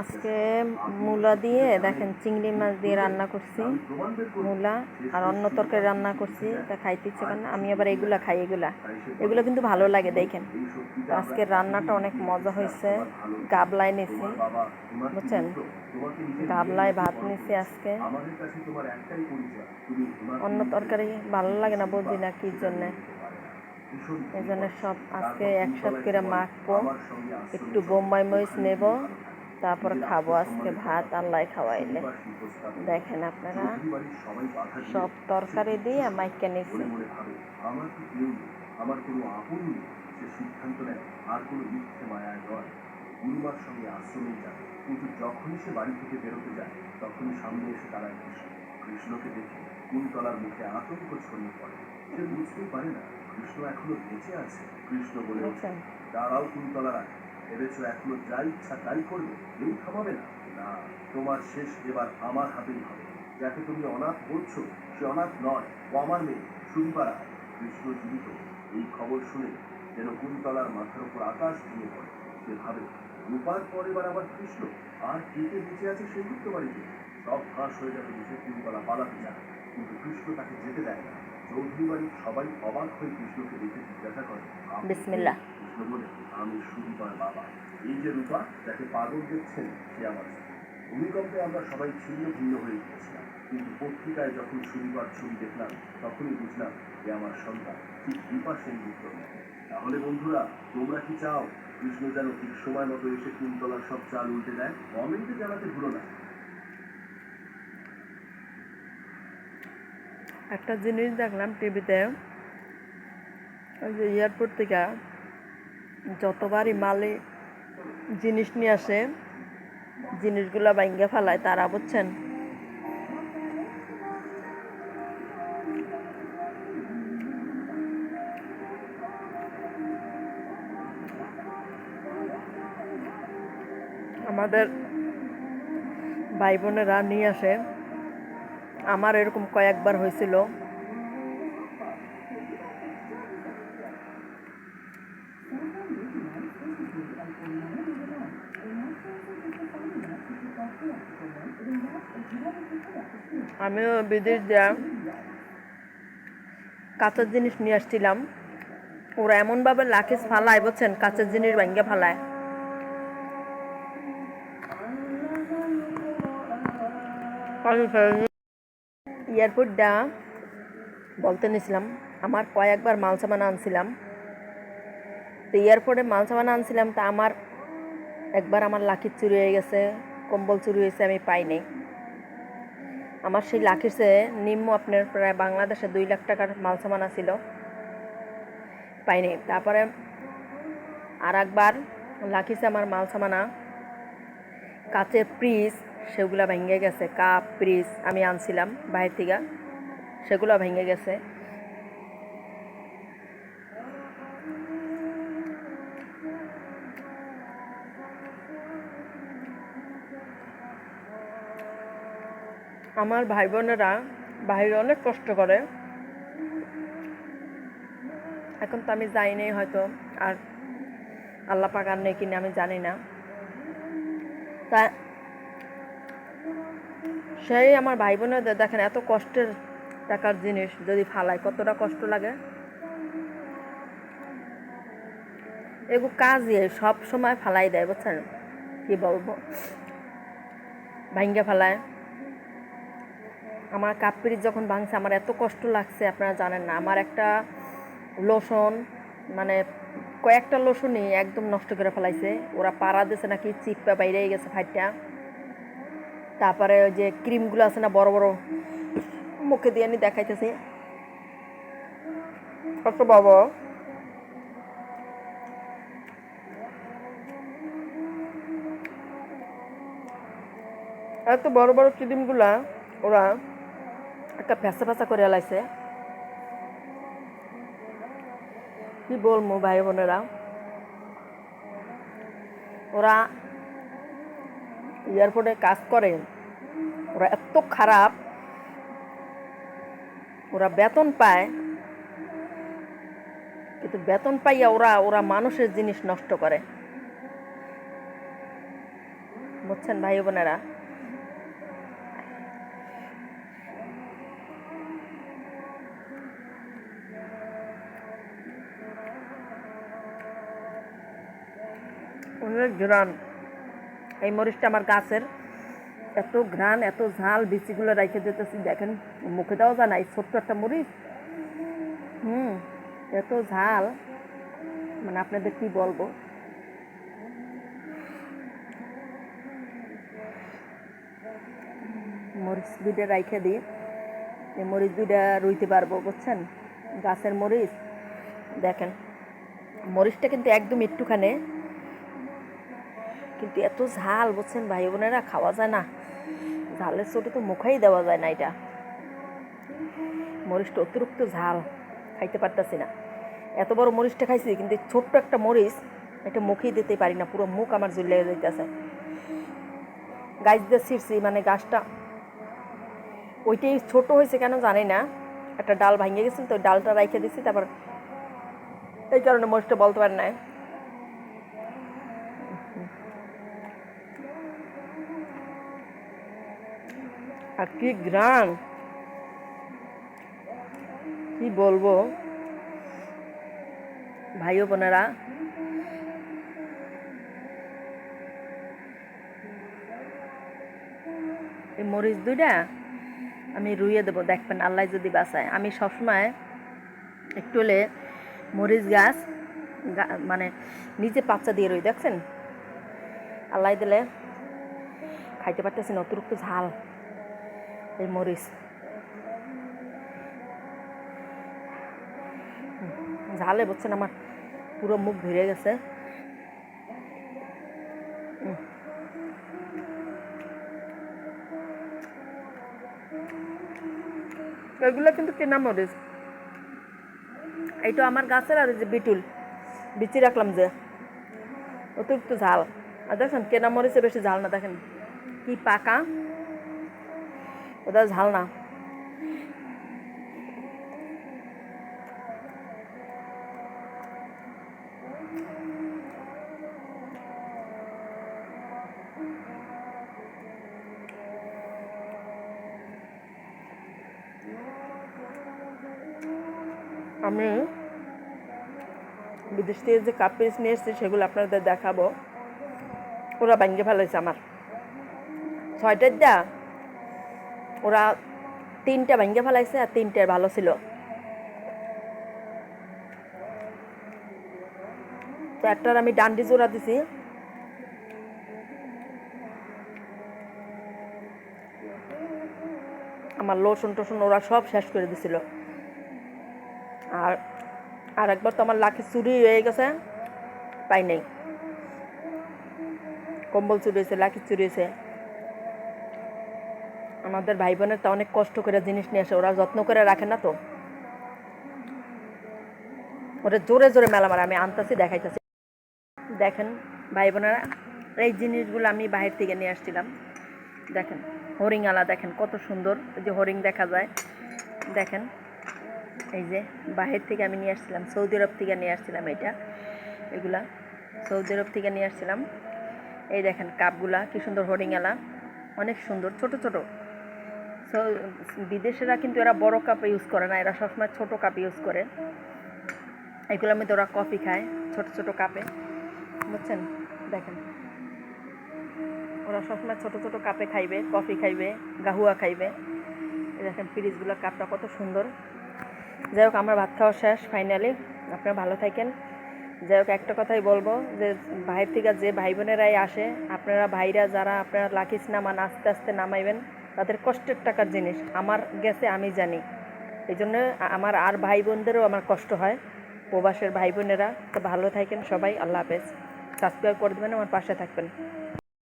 আজকে মূলা দিয়ে দেখেন চিংড়ি মাছ দিয়ে রান্না করছি। মূলা আর অন্য তরকারি রান্না করছি, তা খাইতে ইচ্ছে করে না। আমি আবার এগুলা খাই, এগুলা। এগুলো কিন্তু ভালো লাগে, দেখেন। তো আজকের রান্নাটা অনেক মজা হয়েছে। গাবলায় নিছি, বুঝছেন? গাবলায় ভাত নিছি আজকে। অন্য তরকারি ভালো লাগে না, বুঝি না কি জন্যে। এই জন্য সব আজকে একসাথে করে মাখবো। একটু বোম্বাই মরিচ নেব তারপর খাব আজকে ভাত আল্লাহ খাওয়াইলে। দেখেন আপনারা সব তরকারি দিয়ে মাইকে নিছি। আমার কোনো আপন সে সিদ্ধান্ত নেয় আর কোনো মিথ্যে মায়ায় নয়। গুরুমার সঙ্গে আশ্রমে যায় কিন্তু যখনই সে বাড়ি থেকে বেরোতে যায় তখনই সামনে এসে দাঁড়ায় কৃষ্ণ কৃষ্ণকে দেখে কুন্তলার মুখে আতঙ্ক ছড়িয়ে পড়ে। সে বুঝতেই পারে না কৃষ্ণ এখনও বেঁচে আছে। কৃষ্ণ বলে বুঝছেন দাঁড়াও কুন্তলারা ভেবেছো এখনও যা ইচ্ছা তাই করবে কেউ থামাবে না। না। তোমার শেষ এবার আমার হাতেই হবে। যাকে তুমি অনাথ বলছো সে অনাথ নয় ও আমার মেয়ে সুদীপারা। কৃষ্ণ জীবিত এই খবর শুনে যেন কুন্তলার মাথার উপর আকাশ ভেঙে পড়ে। সে ভাবে রূপার পর এবার আবার কৃষ্ণ আর কে কে বেঁচে আছে সেই গুপ্ত বাড়িতে সব ফাঁস হয়ে যাবে বুঝে কুন্তলা পালাতে যায় কিন্তু কৃষ্ণ তাকে যেতে দেয় না। চৌধুরী সবাই অবাক হয়ে কৃষ্ণকে দেখে জিজ্ঞাসা করে? বিসমিল্লাহ। কৃষ্ণ বলে আমি সুদীপার বাবা। এই যে রূপা যাকে পাগল দেখছেন সে আমার ভূমিকম্পে আমরা সবাই ছিন্ন ভিন্ন হয়ে গিয়েছিলাম কিন্তু পত্রিকায় যখন সুদীপার ছবি দেখলাম তখনই বুঝলাম যে আমার সন্তান ঠিক দীপা সেনগুপ্ত তাহলে বন্ধুরা তোমরা কি চাও কৃষ্ণ যেন ঠিক সময় মতো এসে কুন্তলার সব চাল উল্টে দেয়? কমেন্টে জানাতে ভুলো না। একটা জিনিস দেখলাম টিভিতে, ওই যে এয়ারপোর্ট থেকে যতবারই মালে জিনিস নিয়ে আসে, জিনিসগুলো ভাঙ্গে ফেলায় তারা, বুঝছেন? আমাদের ভাই বোনেরা নিয়ে আসে। আমার এরকম কয়েকবার হয়েছিল। আমিও বিদেশ যা কাঁচের জিনিস নিয়ে আসছিলাম। ওরা এমনভাবে লাকেজ ফালায় বলছেন কাঁচের জিনিস ভেঙে ফালায়। এয়ারপোর্টটা বলতে নিছিলাম, আমার কয়েকবার মাল সামান আনছিলাম। তো এয়ারপোর্টে মাল সামান আনছিলাম, তা আমার একবার আমার লাকির চুরি হয়ে গেছে, কম্বল চুরি হয়েছে, আমি পাইনি। আমার সেই লাখির নিম্ন আপনার প্রায় বাংলাদেশে দুই লাখ টাকার মাল সামান আছিল, পাইনি। তারপরে আর একবার লাখিছে আমার মাল সামানা, কাচের ফ্রিজ সেগুলো ভেঙে গেছে, কাপ ফ্রিজ আমি আনছিলাম বাইরে থেকে, সেগুলো ভেঙে গেছে। আমার ভাই বোনেরা বাইরে অনেক কষ্ট করে। এখন তো আমি যাই নাই হয়তো আর আল্লাহ পাক আর নেই কিনা আমি জানি না। তা সেই আমার ভাই বোনেদের দেখেন, এত কষ্টের টাকার জিনিস যদি ফালায়, কতটা কষ্ট লাগে। এগু কাজই সব সময় ফালাই দেয়, বুঝছেন? কি বলব? ভাঙ্গে ফালায়। আমার কাপ্পির যখন ভাঙছে, আমার এত কষ্ট লাগছে, আপনারা জানেন না। আমার একটা লোশন মানে কয়েকটা লোশনই একদম নষ্ট করে ফেলাইছে। ওরা পাড়া দিছে নাকি, চিপা বাইরে গেছে ফাইটটা। তারপরে ওই যে ক্রিমগুলো আছে না, বড় বড়, মুখে দিয়ে আমি দেখাইতেছি। কত বাবা। এত বড় বড় ক্রিমগুলা, ওরা একটা ফ্যাসা ফ্যাসা করে এলাইছে কি বলব, ভাই বোনেরা? ওরা এয়ারপোর্টে কাজ করে, ওরা এত খারাপ, ওরা বেতন পায়, কিন্তু বেতন পাইয়া ওরা ওরা মানুষের জিনিস নষ্ট করে। বুঝছেন ভাই বোনেরা? অনেক ঘ্রাণ এই মরিচটা আমার গাছের। এত ঘ্রাণ, এত ঝাল, বিচিগুলো রেখে দিতেছি। দেখেন, মুখে দেওয়া যায় না, এই ছোট্ট একটা মরিচ। হুম, এত ঝাল। মানে আপনাদের কি বলব? মরিচ দুইটা রাইখে দিই। এই মরিচ দুইটা রুইতে পারব, বুঝছেন? গাছের মরিচ। দেখেন, মরিচটা কিন্তু একদম একটুখানে কিন্তু এত ঝাল, বুঝছেন ভাই? বোনেরা খাওয়া যায় না। ঝালের চোটে তো মুখেই দেওয়া যায় না এটা। মরিচটা অতিরিক্ত ঝাল, খাইতে পারতাছি না। এত বড় মরিচটা খাইছি, কিন্তু ছোট্ট একটা মরিচ এটা মুখেই দিতে পারি না, পুরো মুখ আমার জুল লেগে যাইতেছে। গাছ দিয়ে ছিঁড়ছি মানে গাছটা ওইটাই ছোট হয়েছে কেন জানি না। একটা ডাল ভাঙিয়ে গেছিল, তো ডালটা রাইখে দিছি, তারপর এই কারণে মরিচটা বলতে পারে না আর কি গ্রাম? কি বলব? ভাই বোনেরা, এই মরিচ দুইটা আমি রুইয়ে দেবো। দেখবেন আল্লাহ যদি বাঁচায়। আমি সবসময় একটু হলে মরিচ গাছ মানে নিজে পাচ্চা দিয়ে রই, দেখছেন? আল্লাহ দিলে খাইতে পারতেছি না অতিরিক্ত ঝাল। এই মরিচ ঝালে বুঝছেন আমার পুরো মুখ ভিড়ে গেছে। এগুলো কিন্তু কেনা মরিচ এইটা আমার গাছের আর যে বিটুল। বিচি রাখলাম যে। অতিরিক্ত ঝাল। আর দেখেন, কেনা মরিচে বেশি ঝাল না দেখেন কি পাকা। ওটা ঝাল না। আমি বিদেশ থেকে যে কাপ পিস নিয়ে এসেছি, সেগুলো আপনাদের দেখাবো। ওরা ভাঙ্গে ফেলেছে আমার। ছয়টার দা ওরা তিনটা ভাঙ্গে ফেলাইছে আর তিনটার ভালো ছিল। তো একটার আমি ডান্ডি জোড়া দিছি। আমার লোসন টোসন ওরা সব শেষ করে দিছিল। আর আর একবার তো আমার লাখি চুরি হয়ে গেছে, পাই নাই। কম্বল চুরি হয়েছে, লাখি চুরি হয়েছে। আমাদের ভাই বোনের তো অনেক কষ্ট করে জিনিস নিয়ে আসে, ওরা যত্ন করে রাখে না তো। ওরা জোরে জোরে মেলা মারা আমি আনতেছি, দেখাইতেছি। দেখেন ভাই বোনেরা এই জিনিসগুলো আমি বাহির থেকে নিয়ে আসছিলাম। দেখেন হরিংআলা দেখেন, কত সুন্দর যে হরিং দেখা যায়। দেখেন, এই যে বাহির থেকে আমি নিয়ে আসছিলাম, সৌদি আরব থেকে নিয়ে আসছিলাম এটা এগুলা। সৌদি আরব থেকে নিয়ে আসছিলাম। এই দেখেন কাপগুলা, কি সুন্দর হরিংআলা অনেক সুন্দর, ছোট ছোট। সো বিদেশেরা কিন্তু এরা বড় কাপ ইউজ করে না, এরা সবসময় ছোট কাপ ইউজ করে। এগুলোর মধ্যে ওরা কফি খায়, ছোট ছোট কাপে। বুঝছেন? দেখেন। ওরা সবসময় ছোট ছোট কাপে খাইবে কফি খাইবে, গাহুয়া খাইবে। দেখেন ফ্রিজগুলো, কাপটা কত সুন্দর। যাই হোক, আমার ভাত খাওয়া শেষ ফাইনালি আপনারা ভালো থাকেন। যাই হোক, একটা কথাই বলব যে, বাইরে থেকে যে ভাই বোনেরাই আসে, আপনারা ভাইরা যারা, আপনারা লাখিস নামান আস্তে আস্তে নামাইবেন। তাদের কষ্টের টাকার জিনিস। আমার গেছে, আমি জানি। এই জন্য আমার আর ভাই বোনদেরও আমার কষ্ট হয়। প্রবাসের ভাই বোনেরা তো ভালো থাকেন সবাই। আল্লাহ হাফেজ। সাবস্ক্রাইব করে দেবেন, আমার পাশে থাকবেন।